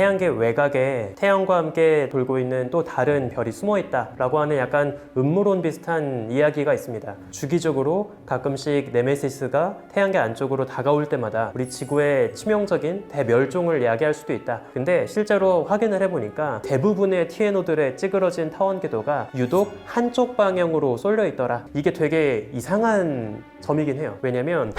태양계 외곽에 태양과 함께 돌고 있는 또 다른 별이 숨어 있다라고 하는 약간 음모론 비슷한 이야기가 있습니다. 주기적으로 가끔씩 네메시스가 태양계 안쪽으로 다가올 때마다 우리 지구의 치명적인 대멸종을 이야기할 수도 있다. 근데 실제로 확인을 해보니까 대부분의 TNO들의 찌그러진 타원 궤도가 유독 한쪽 방향으로 쏠려 있더라. 이게 되게 이상한 점이긴 해요. 왜냐면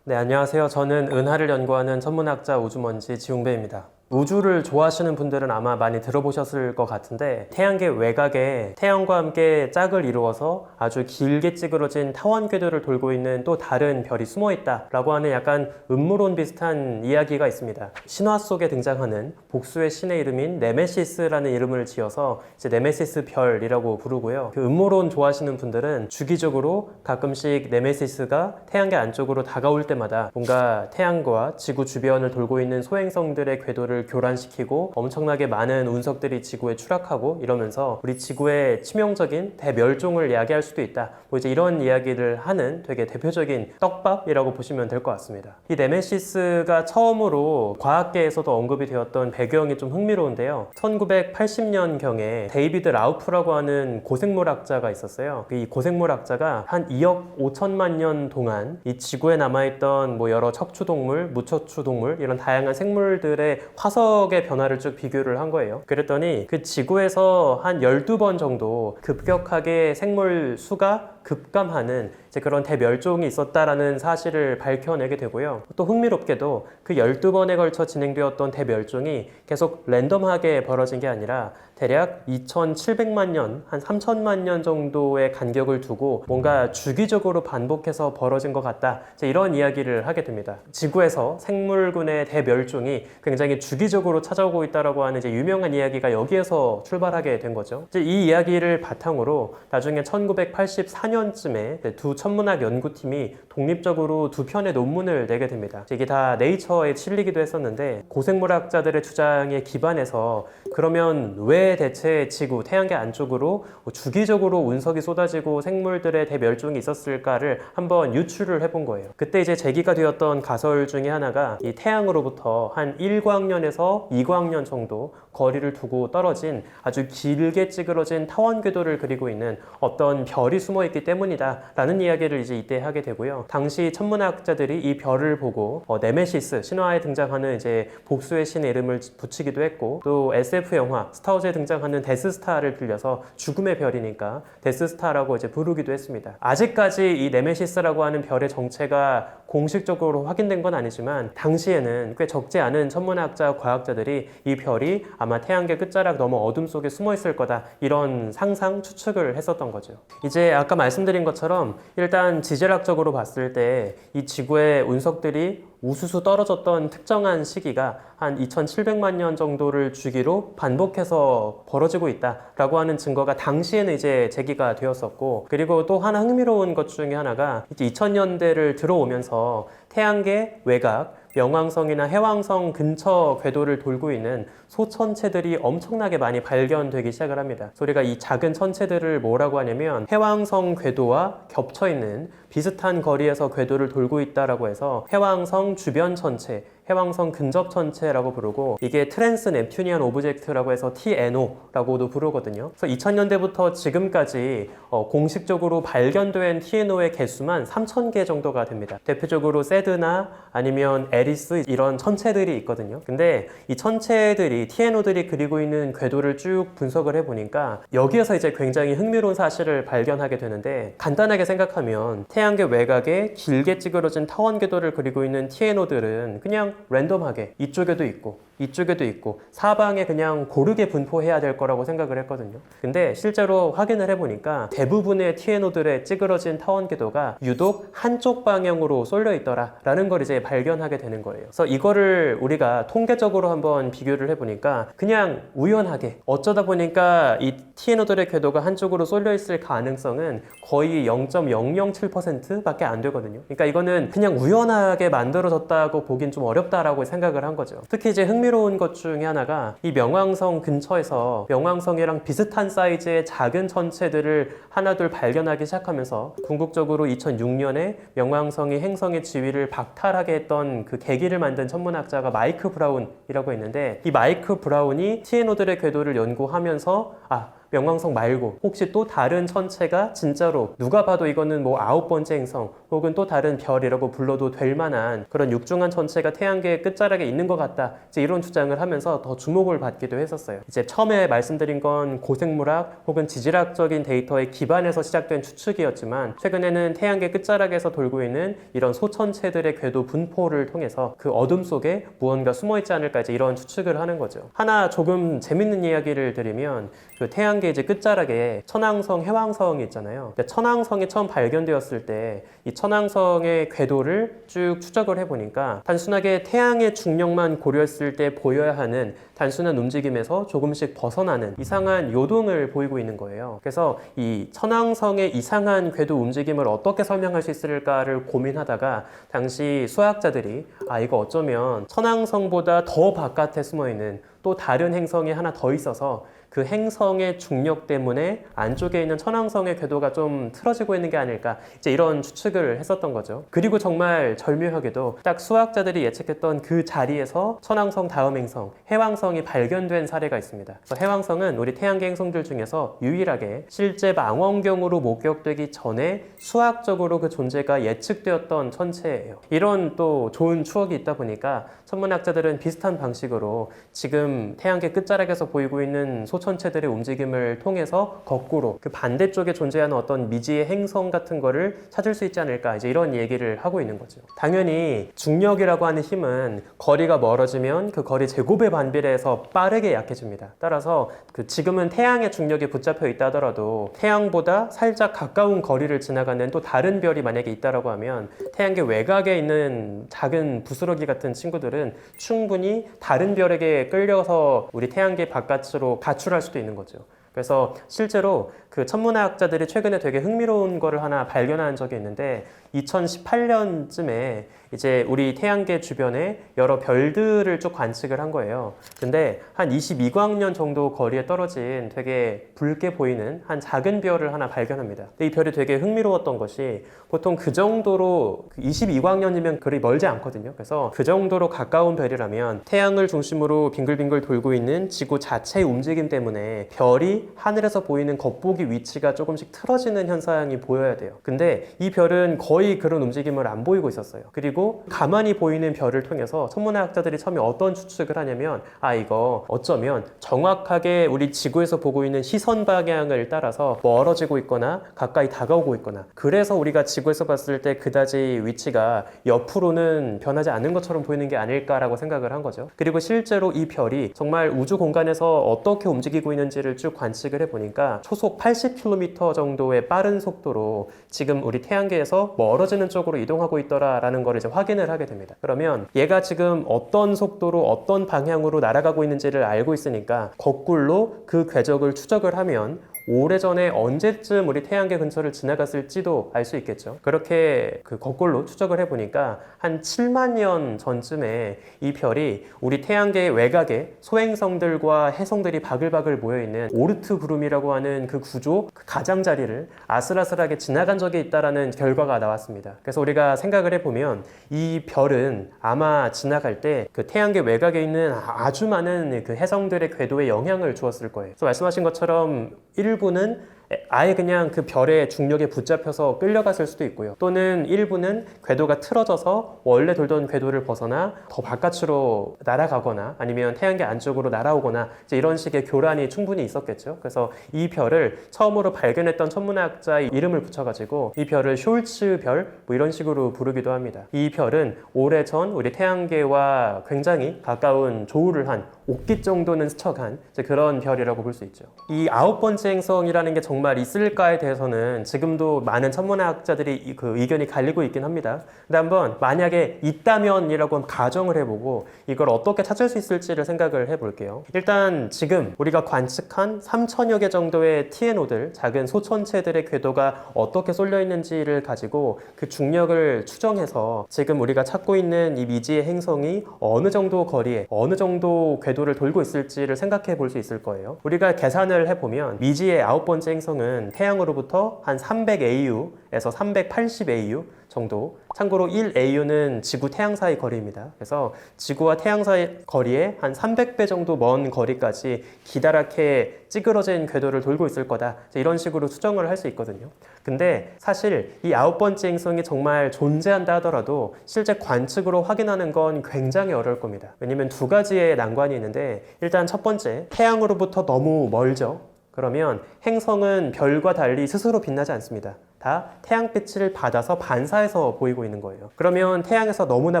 네, 안녕하세요. 저는 은하를 연구하는 천문학자 우주먼지 지웅배입니다. 우주를 좋아하시는 분들은 아마 많이 들어보셨을 것 같은데 태양계 외곽에 태양과 함께 짝을 이루어서 아주 길게 찌그러진 타원 궤도를 돌고 있는 또 다른 별이 숨어 있다라고 하는 약간 음모론 비슷한 이야기가 있습니다. 신화 속에 등장하는 복수의 신의 이름인 네메시스라는 이름을 지어서 이제 네메시스 별이라고 부르고요. 그 음모론 좋아하시는 분들은 주기적으로 가끔씩 네메시스가 태양계 안쪽으로 다가올 때마다 뭔가 태양과 지구 주변을 돌고 있는 소행성들의 궤도를 교란시키고 엄청나게 많은 운석들이 지구에 추락하고 이러면서 우리 지구의 치명적인 대멸종을 이야기할 수도 있다. 뭐 이제 이런 이야기를 하는 되게 대표적인 떡밥이라고 보시면 될 것 같습니다. 이 네메시스가 처음으로 과학계에서도 언급이 되었던 배경이 좀 흥미로운데요. 1980년 경에 데이비드 라우프라고 하는 고생물학자가 있었어요. 이 고생물학자가 한 2억 5천만 년 동안 이 지구에 남아있던 뭐 여러 척추동물, 무척추동물 이런 다양한 생물들의 화 석의 변화를 쭉 비교를 한 거예요. 그랬더니 그 지구에서 한 12번 정도 급격하게 생물 수가 급감하는 그런 대멸종이 있었다라는 사실을 밝혀내게 되고요. 또 흥미롭게도 그 12번에 걸쳐 진행되었던 대멸종이 계속 랜덤하게 벌어진 게 아니라 대략 2,700만 년, 한 3천만 년 정도의 간격을 두고 뭔가 주기적으로 반복해서 벌어진 것 같다. 이런 이야기를 하게 됩니다. 지구에서 생물군의 대멸종이 굉장히 주기적으로 찾아오고 있다라고 하는 유명한 이야기가 여기에서 출발하게 된 거죠. 이 이야기를 바탕으로 나중에 1984 년쯤에 두 천문학 연구팀이 독립적으로 두 편의 논문을 내게 됩니다. 이게 다 네이처에 실리기도 했었는데 고생물학자들의 주장에 기반해서 그러면 왜 대체 지구 태양계 안쪽으로 주기적으로 운석이 쏟아지고 생물들의 대멸종이 있었을까를 한번 유출을 해본 거예요. 그때 이제 제기가 되었던 가설 중에 하나가 이 태양으로부터 한 1광년에서 2광년 정도 거리를 두고 떨어진 아주 길게 찌그러진 타원 궤도를 그리고 있는 어떤 별이 숨어 있기 때문이다라는 이야기를 이제 이때 하게 되고요. 당시 천문학자들이 이 별을 보고 어, 네메시스 신화에 등장하는 이제 복수의 신의 이름을 붙이기도 했고 또 SF 영화 스타워즈에 등장하는 데스스타를 빌려서 죽음의 별이니까 데스스타라고 이제 부르기도 했습니다. 아직까지 이 네메시스라고 하는 별의 정체가 공식적으로 확인된 건 아니지만 당시에는 꽤 적지 않은 천문학자 과학자들이 이 별이 아마 태양계 끝자락 너무 어둠 속에 숨어 있을 거다 이런 상상 추측을 했었던 거죠. 이제 아까 말씀드린 것처럼 일단 지질학적으로 봤을 때 이 지구의 운석들이 우수수 떨어졌던 특정한 시기가 한 2700만 년 정도를 주기로 반복해서 벌어지고 있다라고 하는 증거가 당시에는 이제 제기가 되었었고 그리고 또 하나 흥미로운 것 중에 하나가 이제 2000년대를 들어오면서 태양계 외곽 명왕성이나 해왕성 근처 궤도를 돌고 있는 소천체들이 엄청나게 많이 발견되기 시작을 합니다. 소리가 이 작은 천체들을 뭐라고 하냐면 해왕성 궤도와 겹쳐 있는 비슷한 거리에서 궤도를 돌고 있다라고 해서 해왕성 주변 천체, 해왕성 근접 천체라고 부르고 이게 트랜스 넵튜니안 오브젝트라고 해서 TNO라고도 부르거든요. 그래서 2000년대부터 지금까지 어, 공식적으로 발견된 TNO의 개수만 3,000개 정도가 됩니다. 대표적으로 세드나 아니면 에리스 이런 천체들이 있거든요. 근데 이 천체들이 TNO들이 그리고 있는 궤도를 쭉 분석을 해보니까 여기에서 이제 굉장히 흥미로운 사실을 발견하게 되는데 간단하게 생각하면 태양계 외곽에 길게 찌그러진 타원 궤도를 그리고 있는 TNO들은 그냥 랜덤하게 이쪽에도 있고 이쪽에도 있고 사방에 그냥 고르게 분포해야 될 거라고 생각을 했거든요. 근데 실제로 확인을 해보니까 대부분의 TNO들의 찌그러진 타원 궤도가 유독 한쪽 방향으로 쏠려 있더라라는 걸 이제 발견하게 되는 거예요. 그래서 이거를 우리가 통계적으로 한번 비교를 해보니까 그냥 우연하게 어쩌다 보니까 이 TNO들의 궤도가 한쪽으로 쏠려 있을 가능성은 거의 0.007%밖에 안 되거든요. 그러니까 이거는 그냥 우연하게 만들어졌다고 보긴 좀 어렵 어렵다라고 생각을 한 거죠. 특히 이제 흥미로운 것 중에 하나가 이 명왕성 근처에서 명왕성이랑 비슷한 사이즈의 작은 천체들을 하나둘 발견하기 시작하면서 궁극적으로 2006년에 명왕성이 행성의 지위를 박탈하게 했던 그 계기를 만든 천문학자가 마이크 브라운이라고 있는데 이 마이크 브라운이 TNO들의 궤도를 연구하면서 아 명왕성 말고 혹시 또 다른 천체가 진짜로 누가 봐도 이거는 뭐 아홉 번째 행성 혹은 또 다른 별이라고 불러도 될 만한 그런 육중한 천체가 태양계의 끝자락에 있는 것 같다. 이제 이런 주장을 하면서 더 주목을 받기도 했었어요. 이제 처음에 말씀드린 건 고생물학 혹은 지질학적인 데이터에 기반해서 시작된 추측이었지만 최근에는 태양계 끝자락에서 돌고 있는 이런 소천체들의 궤도 분포를 통해서 그 어둠 속에 무언가 숨어 있지 않을까 이제 이런 추측을 하는 거죠. 하나 조금 재밌는 이야기를 드리면 그 태양 계 이제 끝자락에 천왕성, 해왕성이 있잖아요. 천왕성이 처음 발견되었을 때 이 천왕성의 궤도를 쭉 추적을 해보니까 단순하게 태양의 중력만 고려했을 때 보여야 하는 단순한 움직임에서 조금씩 벗어나는 이상한 요동을 보이고 있는 거예요. 그래서 이 천왕성의 이상한 궤도 움직임을 어떻게 설명할 수 있을까를 고민하다가 당시 수학자들이 아 이거 어쩌면 천왕성보다 더 바깥에 숨어 있는 또 다른 행성이 하나 더 있어서 그 행성의 중력 때문에 안쪽에 있는 천왕성의 궤도가 좀 틀어지고 있는 게 아닐까 이제 이런 추측을 했었던 거죠. 그리고 정말 절묘하게도 딱 수학자들이 예측했던 그 자리에서 천왕성 다음 행성 해왕성이 발견된 사례가 있습니다. 그래서 해왕성은 우리 태양계 행성들 중에서 유일하게 실제 망원경으로 목격되기 전에 수학적으로 그 존재가 예측되었던 천체예요. 이런 또 좋은 추억이 있다 보니까 천문학자들은 비슷한 방식으로 지금 태양계 끝자락에서 보이고 있는 소천체들의 움직임을 통해서 거꾸로 그 반대쪽에 존재하는 어떤 미지의 행성 같은 거를 찾을 수 있지 않을까 이제 이런 얘기를 하고 있는 거죠. 당연히 중력이라고 하는 힘은 거리가 멀어지면 그 거리 제곱에 반비례해서 빠르게 약해집니다. 따라서 그 지금은 태양의 중력에 붙잡혀 있다 하더라도 태양보다 살짝 가까운 거리를 지나가는 또 다른 별이 만약에 있다라고 하면 태양계 외곽에 있는 작은 부스러기 같은 친구들은 충분히 다른 별에게 끌려서 우리 태양계 바깥으로 가출할 수도 있는 거죠. 그래서 실제로 그 천문학자들이 최근에 되게 흥미로운 거를 하나 발견한 적이 있는데 2018년쯤에 이제 우리 태양계 주변에 여러 별들을 쭉 관측을 한 거예요. 근데 한 22광년 정도 거리에 떨어진 되게 붉게 보이는 한 작은 별을 하나 발견합니다. 근데 이 별이 되게 흥미로웠던 것이 보통 그 정도로 22광년이면 그리 멀지 않거든요. 그래서 그 정도로 가까운 별이라면 태양을 중심으로 빙글빙글 돌고 있는 지구 자체의 움직임 때문에 별이 하늘에서 보이는 겉보기 위치가 조금씩 틀어지는 현상이 보여야 돼요. 근데 이 별은 거의 그런 움직임을 안 보이고 있었어요. 그리고 가만히 보이는 별을 통해서 천문학자들이 처음에 어떤 추측을 하냐면 아 이거 어쩌면 정확하게 우리 지구에서 보고 있는 시선 방향을 따라서 멀어지고 있거나 가까이 다가오고 있거나 그래서 우리가 지구에서 봤을 때 그다지 위치가 옆으로는 변하지 않는 것처럼 보이는 게 아닐까라고 생각을 한 거죠. 그리고 실제로 이 별이 정말 우주 공간에서 어떻게 움직이고 있는지를 쭉 관측을 해보니까 초속 80km 정도의 빠른 속도로 지금 우리 태양계에서 멀 어지는 쪽으로 이동하고 있더라라는 걸 이제 확인을 하게 됩니다. 그러면 얘가 지금 어떤 속도로 어떤 방향으로 날아가고 있는지를 알고 있으니까 거꾸로 그 궤적을 추적을 하면 오래전에 언제쯤 우리 태양계 근처를 지나갔을지도 알 수 있겠죠. 그렇게 그 거꾸로 추적을 해보니까 한 7만 년 전쯤에 이 별이 우리 태양계의 외곽에 소행성들과 해성들이 바글바글 모여있는 오르트 구름이라고 하는 그 구조, 그 가장자리를 아슬아슬하게 지나간 적이 있다라는 결과가 나왔습니다. 그래서 우리가 생각을 해보면 이 별은 아마 지나갈 때 그 태양계 외곽에 있는 아주 많은 그 해성들의 궤도에 영향을 주었을 거예요. 그래서 말씀하신 것처럼 일부는 아예 그냥 그 별의 중력에 붙잡혀서 끌려갔을 수도 있고요. 또는 일부는 궤도가 틀어져서 원래 돌던 궤도를 벗어나 더 바깥으로 날아가거나 아니면 태양계 안쪽으로 날아오거나 이런 식의 교란이 충분히 있었겠죠. 그래서 이 별을 처음으로 발견했던 천문학자의 이름을 붙여가지고 이 별을 숄츠 별 뭐 이런 식으로 부르기도 합니다. 이 별은 오래전 우리 태양계와 굉장히 가까운 조우를 한 5기 정도는 스쳐간 그런 별이라고 볼 수 있죠. 이 아홉 번째 행성이라는 게 정말 정말 있을까에 대해서는 지금도 많은 천문학자들이 이- 그 의견이 갈리고 있긴 합니다. 근데 한번 만약에 있다면이라고 가정을 해보고 이걸 어떻게 찾을 수 있을지를 생각을 해볼게요. 일단 지금 우리가 관측한 3천여 개 정도의 TNO들, 작은 소천체들의 궤도가 어떻게 쏠려 있는지를 가지고 그 중력을 추정해서 지금 우리가 찾고 있는 이 미지의 행성이 어느 정도 거리에 어느 정도 궤도를 돌고 있을지를 생각해 볼 수 있을 거예요. 우리가 계산을 해보면 미지의 아홉 번째 행성 은 태양으로부터 한 300AU에서 380AU 정도. 참고로 1AU는 지구 태양 사이 거리입니다. 그래서 지구와 태양 사이 거리에 한 300배 정도 먼 거리까지 기다랗게 찌그러진 궤도를 돌고 있을 거다. 이런 식으로 수정을 할 수 있거든요. 근데 사실 이 아홉 번째 행성이 정말 존재한다 하더라도 실제 관측으로 확인하는 건 굉장히 어려울 겁니다. 왜냐면 두 가지의 난관이 있는데 일단 첫 번째 태양으로부터 너무 멀죠. 그러면 행성은 별과 달리 스스로 빛나지 않습니다. 다 태양빛을 받아서 반사해서 보이고 있는 거예요. 그러면 태양에서 너무나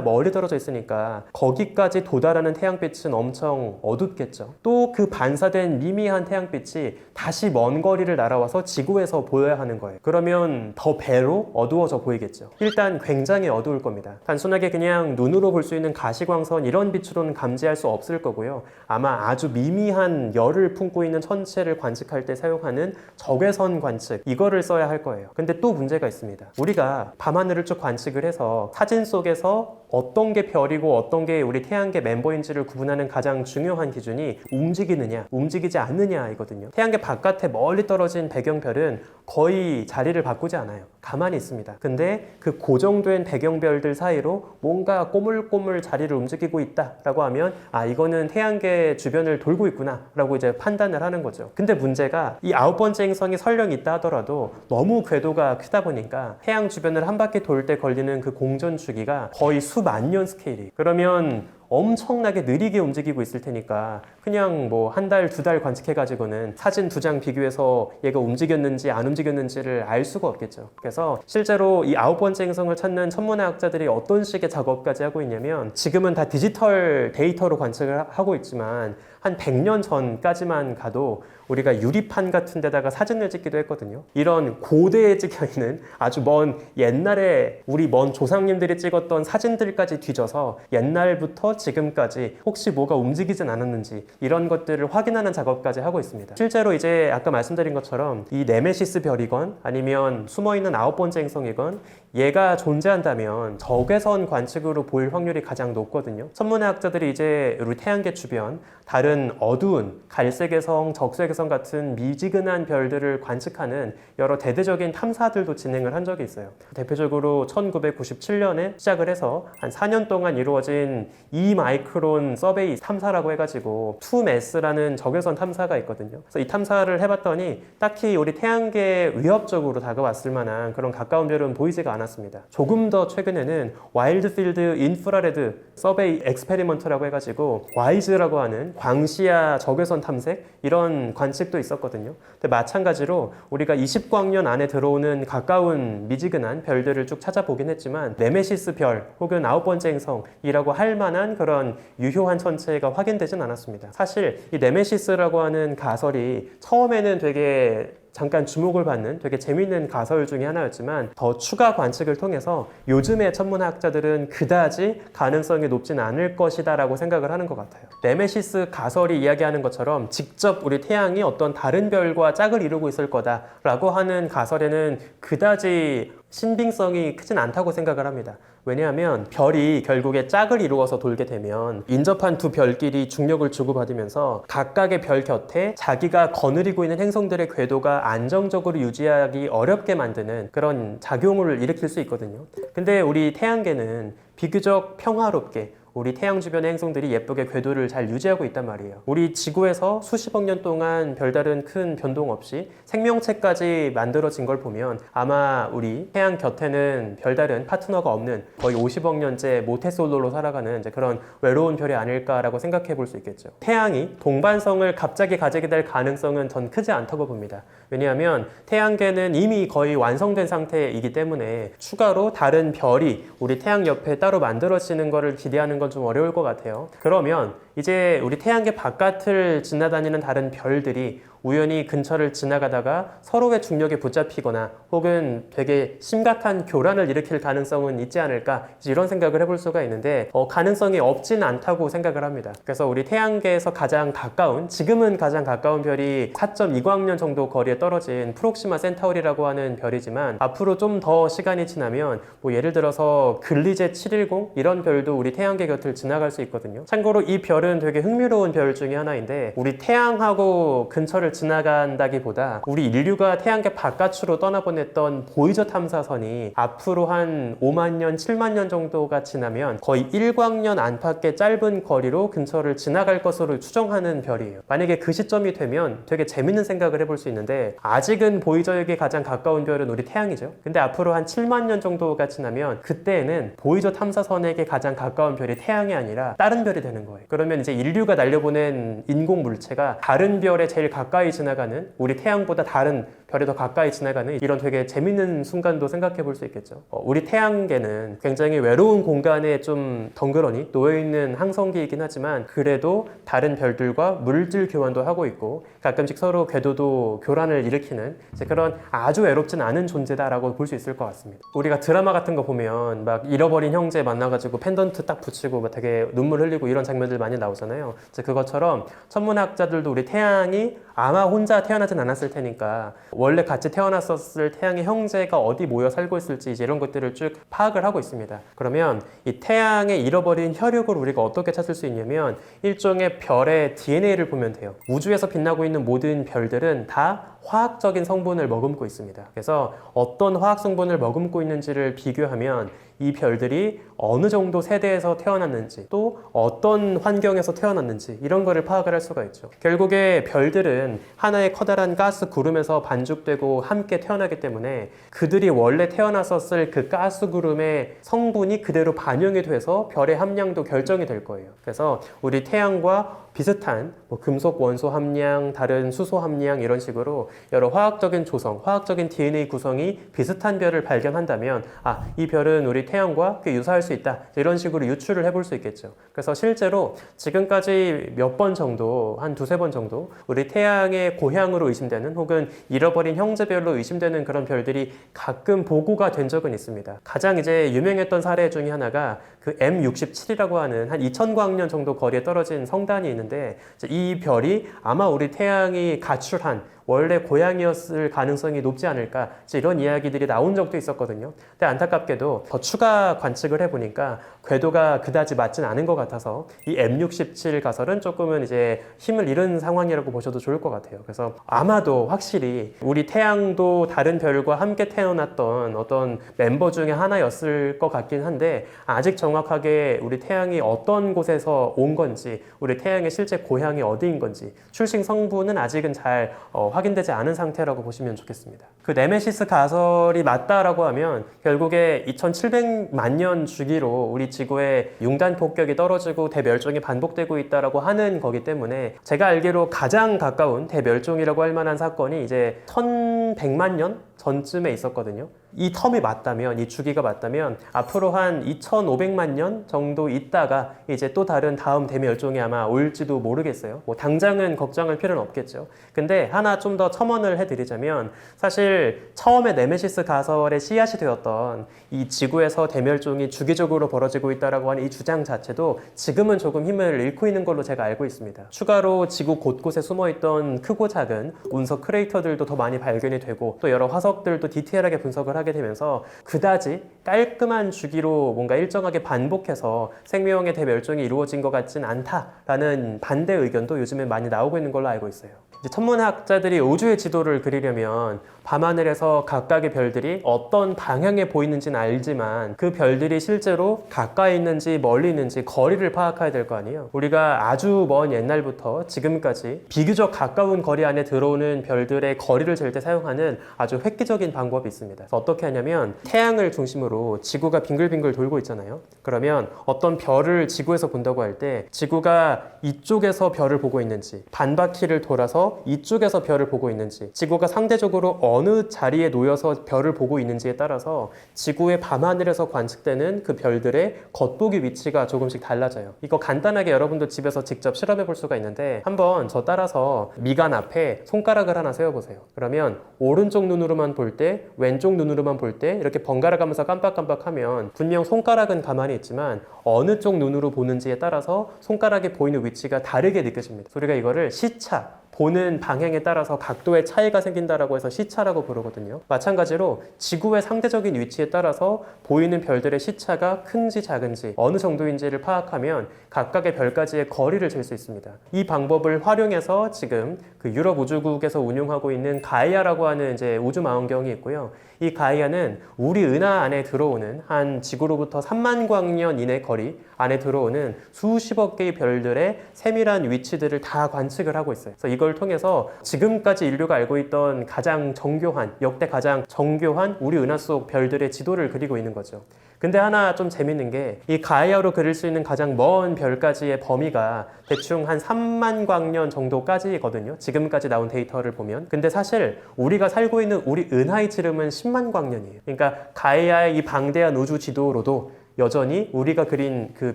멀리 떨어져 있으니까 거기까지 도달하는 태양빛은 엄청 어둡겠죠. 또 그 반사된 미미한 태양빛이 다시 먼 거리를 날아와서 지구에서 보여야 하는 거예요. 그러면 더 배로 어두워져 보이겠죠. 일단 굉장히 어두울 겁니다. 단순하게 그냥 눈으로 볼 수 있는 가시광선 이런 빛으로는 감지할 수 없을 거고요. 아마 아주 미미한 열을 품고 있는 천체를 관측할 때 사용하는 적외선 관측 이거를 써야 할 거예요. 근데 또 문제가 있습니다. 우리가 밤하늘을 쭉 관측을 해서 사진 속에서 어떤 게 별이고 어떤 게 우리 태양계 멤버인지를 구분하는 가장 중요한 기준이 움직이느냐, 움직이지 않느냐이거든요. 태양계 바깥에 멀리 떨어진 배경별은 거의 자리를 바꾸지 않아요. 가만히 있습니다. 근데 그 고정된 배경별들 사이로 뭔가 꼬물꼬물 자리를 움직이고 있다라고 하면 아 이거는 태양계 주변을 돌고 있구나라고 이제 판단을 하는 거죠. 근데 문제가 이 아홉 번째 행성이 설령 있다 하더라도 너무 궤도가 크다 보니까 태양 주변을 한 바퀴 돌 때 걸리는 그 공전 주기가 거의 수만 년 스케일이. 그러면 엄청나게 느리게 움직이고 있을 테니까 그냥 뭐 한 달, 두 달 관측해 가지고는 사진 두 장 비교해서 얘가 움직였는지 안 움직였는지를 알 수가 없겠죠. 그래서 실제로 이 아홉 번째 행성을 찾는 천문학자들이 어떤 식의 작업까지 하고 있냐면 지금은 다 디지털 데이터로 관측을 하고 있지만 한 100년 전까지만 가도 우리가 유리판 같은 데다가 사진을 찍기도 했거든요. 이런 고대에 찍혀 있는 아주 먼 옛날에 우리 먼 조상님들이 찍었던 사진들까지 뒤져서 옛날부터 지금까지 혹시 뭐가 움직이진 않았는지 이런 것들을 확인하는 작업까지 하고 있습니다. 실제로 이제 아까 말씀드린 것처럼 이 네메시스 별이건 아니면 숨어 있는 아홉 번째 행성이건 얘가 존재한다면 적외선 관측으로 보일 확률이 가장 높거든요. 천문학자들이 이제 우리 태양계 주변 다른 어두운 갈색외성, 적색외성 같은 미지근한 별들을 관측하는 여러 대대적인 탐사들도 진행을 한 적이 있어요. 대표적으로 1997년에 시작을 해서 한 4년 동안 이루어진 2마이크론 서베이 탐사라고 해가지고 2MES라는 적외선 탐사가 있거든요. 그래서 이 탐사를 해봤더니 딱히 우리 태양계에 위협적으로 다가왔을 만한 그런 가까운 별은 보이지가 않았 습니다. 조금 더 최근에는 와일드필드 인프라레드 서베이 엑스페리먼트라고 해가지고 와이즈라고 하는 광시야 적외선 탐색 이런 관측도 있었거든요. 근데 마찬가지로 우리가 20광년 안에 들어오는 가까운 미지근한 별들을 쭉 찾아보긴 했지만 네메시스 별 혹은 아홉 번째 행성이라고 할 만한 그런 유효한 천체가 확인되진 않았습니다. 사실 이 네메시스라고 하는 가설이 처음에는 되게 잠깐 주목을 받는 되게 재밌는 가설 중에 하나였지만 더 추가 관측을 통해서 요즘의 천문학자들은 그다지 가능성이 높진 않을 것이다 라고 생각을 하는 것 같아요. 네메시스 가설이 이야기하는 것처럼 직접 우리 태양이 어떤 다른 별과 짝을 이루고 있을 거다 라고 하는 가설에는 그다지 신빙성이 크진 않다고 생각을 합니다. 왜냐하면 별이 결국에 짝을 이루어서 돌게 되면 인접한 두 별끼리 중력을 주고받으면서 각각의 별 곁에 자기가 거느리고 있는 행성들의 궤도가 안정적으로 유지하기 어렵게 만드는 그런 작용을 일으킬 수 있거든요. 근데 우리 태양계는 비교적 평화롭게 우리 태양 주변의 행성들이 예쁘게 궤도를 잘 유지하고 있단 말이에요. 우리 지구에서 수십억 년 동안 별다른 큰 변동 없이 생명체까지 만들어진 걸 보면 아마 우리 태양 곁에는 별다른 파트너가 없는 거의 50억 년째 모태솔로로 살아가는 그런 외로운 별이 아닐까라고 생각해 볼 수 있겠죠. 태양이 동반성을 갑자기 가지게 될 가능성은 전 크지 않다고 봅니다. 왜냐하면 태양계는 이미 거의 완성된 상태이기 때문에 추가로 다른 별이 우리 태양 옆에 따로 만들어지는 것을 기대하는 건 좀 어려울 것 같아요. 그러면 이제 우리 태양계 바깥을 지나다니는 다른 별들이 우연히 근처를 지나가다가 서로의 중력에 붙잡히거나 혹은 되게 심각한 교란을 일으킬 가능성은 있지 않을까 이런 생각을 해볼 수가 있는데 어, 가능성이 없지는 않다고 생각을 합니다. 그래서 우리 태양계에서 가장 가까운 지금은 가장 가까운 별이 4.2광년 정도 거리에 떨어진 프록시마 센타우리라고 하는 별이지만 앞으로 좀 더 시간이 지나면 뭐 예를 들어서 글리제 710 이런 별도 우리 태양계 곁을 지나갈 수 있거든요. 참고로 이 별은 되게 흥미로운 별 중에 하나인데 우리 태양하고 근처를 지나간다기보다 우리 인류가 태양계 바깥으로 떠나보냈던 보이저 탐사선이 앞으로 한 5만 년, 7만 년 정도가 지나면 거의 1광년 안팎의 짧은 거리로 근처를 지나갈 것으로 추정하는 별이에요. 만약에 그 시점이 되면 되게 재밌는 생각을 해볼 수 있는데 아직은 보이저에게 가장 가까운 별은 우리 태양이죠. 근데 앞으로 한 7만 년 정도가 지나면 그때에는 보이저 탐사선에게 가장 가까운 별이 태양이 아니라 다른 별이 되는 거예요. 그러면 이제 인류가 날려보낸 인공 물체가 다른 별에 제일 가까이 지나가는 우리 태양보다 다른 별에 더 가까이 지나가는 이런 되게 재밌는 순간도 생각해 볼 수 있겠죠. 어, 우리 태양계는 굉장히 외로운 공간에 좀 덩그러니 놓여 있는 항성기이긴 하지만 그래도 다른 별들과 물질 교환도 하고 있고 가끔씩 서로 궤도도 교란을 일으키는 그런 아주 외롭진 않은 존재다라고 볼 수 있을 것 같습니다. 우리가 드라마 같은 거 보면 막 잃어버린 형제 만나가지고 펜던트 딱 붙이고 막 되게 눈물 흘리고 이런 장면들 많이 나오잖아요. 이제 그것처럼 천문학자들도 우리 태양이 아마 혼자 태어나진 않았을 테니까 원래 같이 태어났었을 태양의 형제가 어디 모여 살고 있을지 이제 이런 것들을 쭉 파악을 하고 있습니다. 그러면 이 태양의 잃어버린 혈육을 우리가 어떻게 찾을 수 있냐면 일종의 별의 DNA를 보면 돼요. 우주에서 빛나고 있는 모든 별들은 다 화학적인 성분을 머금고 있습니다. 그래서 어떤 화학 성분을 머금고 있는지를 비교하면 이 별들이 어느 정도 세대에서 태어났는지 또 어떤 환경에서 태어났는지 이런 거를 파악을 할 수가 있죠. 결국에 별들은 하나의 커다란 가스 구름에서 반죽되고 함께 태어나기 때문에 그들이 원래 태어났었을 그 가스 구름의 성분이 그대로 반영이 돼서 별의 함량도 결정이 될 거예요. 그래서 우리 태양과 비슷한 뭐 금속 원소 함량, 다른 수소 함량 이런 식으로 여러 화학적인 조성, 화학적인 DNA 구성이 비슷한 별을 발견한다면 아, 이 별은 우리 태양과 꽤 유사할 수 있다. 이런 식으로 유추를 해볼 수 있겠죠. 그래서 실제로 지금까지 몇 번 정도, 한 두세 번 정도 우리 태양의 고향으로 의심되는 혹은 잃어버린 형제별로 의심되는 그런 별들이 가끔 보고가 된 적은 있습니다. 가장 이제 유명했던 사례 중에 하나가 그 M67이라고 하는 한 2000광년 정도 거리에 떨어진 성단이 있는데 이 별이 아마 우리 태양이 가출한 원래 고향이었을 가능성이 높지 않을까 이제 이런 이야기들이 나온 적도 있었거든요. 근데 안타깝게도 더 추가 관측을 해보니까 궤도가 그다지 맞진 않은 것 같아서 이 M67 가설은 조금은 이제 힘을 잃은 상황이라고 보셔도 좋을 것 같아요. 그래서 아마도 확실히 우리 태양도 다른 별과 함께 태어났던 어떤 멤버 중에 하나였을 것 같긴 한데 아직 정확하게 우리 태양이 어떤 곳에서 온 건지 우리 태양의 실제 고향이 어디인 건지 출생 성분은 아직은 잘 어, 확인되지 않은 상태라고 보시면 좋겠습니다. 그 네메시스 가설이 맞다라고 하면 결국에 2700만 년 주기로 우리 지구에 융단 폭격이 떨어지고 대멸종이 반복되고 있다라고 하는 거기 때문에 제가 알기로 가장 가까운 대멸종이라고 할 만한 사건이 이제 1100만 년 전쯤에 있었거든요. 이 텀이 맞다면, 이 주기가 맞다면 앞으로 한 2,500만 년 정도 있다가 이제 또 다른 다음 대멸종이 아마 올지도 모르겠어요. 뭐 당장은 걱정할 필요는 없겠죠. 근데 하나 좀 더 첨언을 해드리자면 사실 처음에 네메시스 가설의 씨앗이 되었던 이 지구에서 대멸종이 주기적으로 벌어지고 있다라고 하는 이 주장 자체도 지금은 조금 힘을 잃고 있는 걸로 제가 알고 있습니다. 추가로 지구 곳곳에 숨어있던 크고 작은 운석 크레이터들도 더 많이 발견이 되고 또 여러 화석 들도 디테일하게 분석을 하게 되면서 그다지 깔끔한 주기로 뭔가 일정하게 반복해서 생명의 대멸종이 이루어진 것 같진 않다라는 반대 의견도 요즘에 많이 나오고 있는 걸로 알고 있어요. 이제 천문학자들이 우주의 지도를 그리려면 밤하늘에서 각각의 별들이 어떤 방향에 보이는지는 알지만 그 별들이 실제로 가까이 있는지 멀리 있는지 거리를 파악해야 될 거 아니에요. 우리가 아주 먼 옛날부터 지금까지 비교적 가까운 거리 안에 들어오는 별들의 거리를 잴 때 사용하는 아주 획기적인 방법이 있습니다. 어떻게 하냐면 태양을 중심으로 지구가 빙글빙글 돌고 있잖아요. 그러면 어떤 별을 지구에서 본다고 할 때 지구가 이쪽에서 별을 보고 있는지 반바퀴를 돌아서 이쪽에서 별을 보고 있는지, 지구가 상대적으로 어느 자리에 놓여서 별을 보고 있는지에 따라서 지구의 밤하늘에서 관측되는 그 별들의 겉보기 위치가 조금씩 달라져요. 이거 간단하게 여러분도 집에서 직접 실험해 볼 수가 있는데 한번 저 따라서 미간 앞에 손가락을 하나 세워보세요. 그러면 오른쪽 눈으로만 볼 때, 왼쪽 눈으로만 볼 때 이렇게 번갈아 가면서 깜빡깜빡하면 분명 손가락은 가만히 있지만 어느 쪽 눈으로 보는지에 따라서 손가락이 보이는 위치가 다르게 느껴집니다. 우리가 이거를 시차, 보는 방향에 따라서 각도의 차이가 생긴다라고 해서 시차라고 부르거든요. 마찬가지로 지구의 상대적인 위치에 따라서 보이는 별들의 시차가 큰지 작은지 어느 정도인지를 파악하면 각각의 별까지의 거리를 잴 수 있습니다. 이 방법을 활용해서 지금 그 유럽 우주국에서 운용하고 있는 가이아라고 하는 이제 우주 망원경이 있고요. 이 가이아는 우리 은하 안에 들어오는 한 지구로부터 3만 광년 이내 거리 안에 들어오는 수십억 개의 별들의 세밀한 위치들을 다 관측을 하고 있어요. 그래서 이걸 통해서 지금까지 인류가 알고 있던 가장 정교한 역대 가장 정교한 우리 은하 속 별들의 지도를 그리고 있는 거죠. 근데 하나 좀 재밌는 게 이 가이아로 그릴 수 있는 가장 먼 별까지의 범위가 대충 한 3만 광년 정도까지거든요. 지금까지 나온 데이터를 보면. 근데 사실 우리가 살고 있는 우리 은하의 지름은 10만 광년이에요. 그러니까 가이아의 이 방대한 우주 지도로도 여전히 우리가 그린 그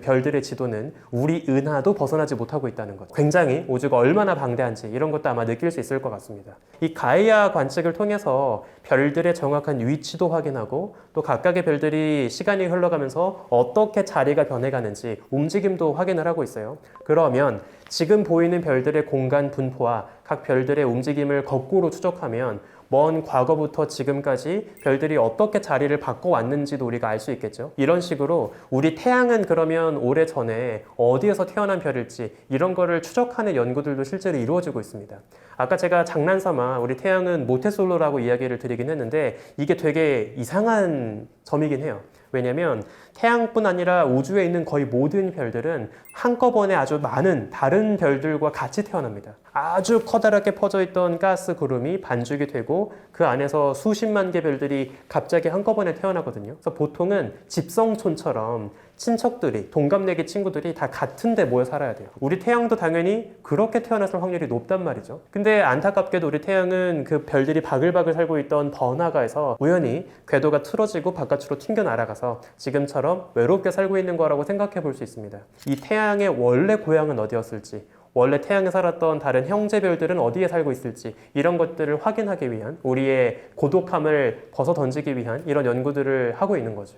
별들의 지도는 우리 은하도 벗어나지 못하고 있다는 것. 굉장히 우주가 얼마나 방대한지 이런 것도 아마 느낄 수 있을 것 같습니다. 이 가이아 관측을 통해서 별들의 정확한 위치도 확인하고 또 각각의 별들이 시간이 흘러가면서 어떻게 자리가 변해가는지 움직임도 확인을 하고 있어요. 그러면 지금 보이는 별들의 공간 분포와 각 별들의 움직임을 거꾸로 추적하면 먼 과거부터 지금까지 별들이 어떻게 자리를 바꿔왔는지도 우리가 알 수 있겠죠. 이런 식으로 우리 태양은 그러면 오래 전에 어디에서 태어난 별일지 이런 거를 추적하는 연구들도 실제로 이루어지고 있습니다. 아까 제가 장난삼아 우리 태양은 모태솔로라고 이야기를 드리긴 했는데 이게 되게 이상한 점이긴 해요. 왜냐면 태양뿐 아니라 우주에 있는 거의 모든 별들은 한꺼번에 아주 많은 다른 별들과 같이 태어납니다. 아주 커다랗게 퍼져 있던 가스 구름이 반죽이 되고 그 안에서 수십만 개 별들이 갑자기 한꺼번에 태어나거든요. 그래서 보통은 집성촌처럼 친척들이 동갑내기 친구들이 다 같은 데 모여 살아야 돼요. 우리 태양도 당연히 그렇게 태어났을 확률이 높단 말이죠. 근데 안타깝게도 우리 태양은 그 별들이 바글바글 살고 있던 번화가에서 우연히 궤도가 틀어지고 바깥으로 튕겨 날아가서 지금처럼 외롭게 살고 있는 거라고 생각해 볼 수 있습니다. 이 태양의 원래 고향은 어디였을지 원래 태양에 살았던 다른 형제별들은 어디에 살고 있을지 이런 것들을 확인하기 위한 우리의 고독함을 벗어 던지기 위한 이런 연구들을 하고 있는 거죠.